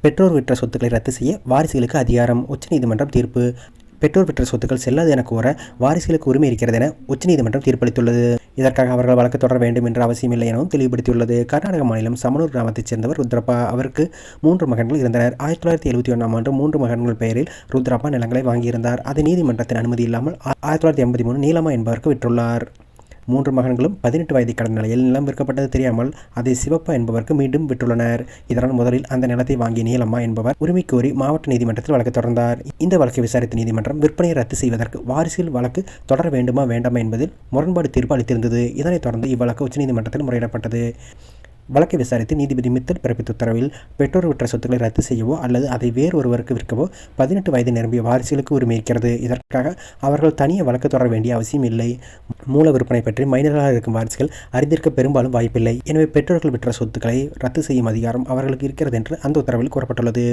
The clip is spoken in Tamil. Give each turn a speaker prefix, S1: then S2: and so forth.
S1: பெற்றோர் விற்ற சொத்துக்களை ரத்து செய்ய வாரிசுகளுக்கு அதிகாரம் உச்சநீதிமன்றம் தீர்ப்பு. பெற்றோர் பெற்ற சொத்துக்கள் செல்லாது என கூற வாரிசுகளுக்கு உரிமை இருக்கிறது என உச்சநீதிமன்றம் தீர்ப்பளித்துள்ளது. இதற்காக அவர்கள் வழக்கு தொடர வேண்டும் என்ற அவசியமில்லை எனவும் தெளிவுபடுத்தியுள்ளது. கர்நாடக மாநிலம் சமனூர் கிராமத்தைச் சேர்ந்தவர் ருத்ரப்பா. அவருக்கு மூன்று மகன்கள் இருந்தனர். ஆயிரத்தி தொள்ளாயிரத்தி எழுபத்தி ஒன்றாம் ஆண்டு மூன்று மகன்கள் பெயரில் ருத்ரப்பா நிலங்களை வாங்கியிருந்தார். அதை நீதிமன்றத்தின் அனுமதி இல்லாமல் ஆயிரத்தி தொள்ளாயிரத்தி எண்பத்தி மூணு நீலமா என்பவருக்கு விற்றுள்ளார். மூன்று மகன்களும் பதினெட்டு வயதை கடந்த நிலையில் நிலம் விற்கப்பட்டது தெரியாமல் அதை சிவப்பா என்பவருக்கு மீண்டும் விற்றுள்ளனர். இதனால் முதலில் அந்த நிலத்தை வாங்கிய நீலம்மா என்பவர் உரிமை கோரி மாவட்ட நீதிமன்றத்தில் வழக்கு தொடர்ந்தார். இந்த வழக்கை விசாரித்த நீதிமன்றம் விற்பனையை ரத்து செய்வதற்கு வாரிசில் வழக்கு தொடர வேண்டுமா வேண்டாமா என்பதில் முரண்பாடு தீர்ப்பு அளித்திருந்தது. இதனைத் தொடர்ந்து இவ்வழக்கு உச்சநீதிமன்றத்தில் முறையிடப்பட்டது. வழக்கை விசாரித்து நீதிபதி மித்தல் பிறப்பித்த உத்தரவில் பெற்றோர் விற்ற சொத்துக்களை ரத்து செய்யவோ அல்லது அதை வேறு ஒருவருக்கு விற்கவோ பதினெட்டு வயது நிரம்பிய வாரிசுகளுக்கு உரிமை இருக்கிறது. இதற்காக அவர்கள் தனியே வழக்கு தொடர வேண்டிய அவசியம் இல்லை. மூல விற்பனை பற்றி மைனர்களாக இருக்கும் வாரிசுகள் அறிந்திருக்க பெரும்பாலும் வாய்ப்பில்லை. எனவே பெற்றோர்கள் விற்ற சொத்துக்களை ரத்து செய்யும் அதிகாரம் அவர்களுக்கு இருக்கிறது என்று அந்த உத்தரவில் கூறப்பட்டுள்ளது.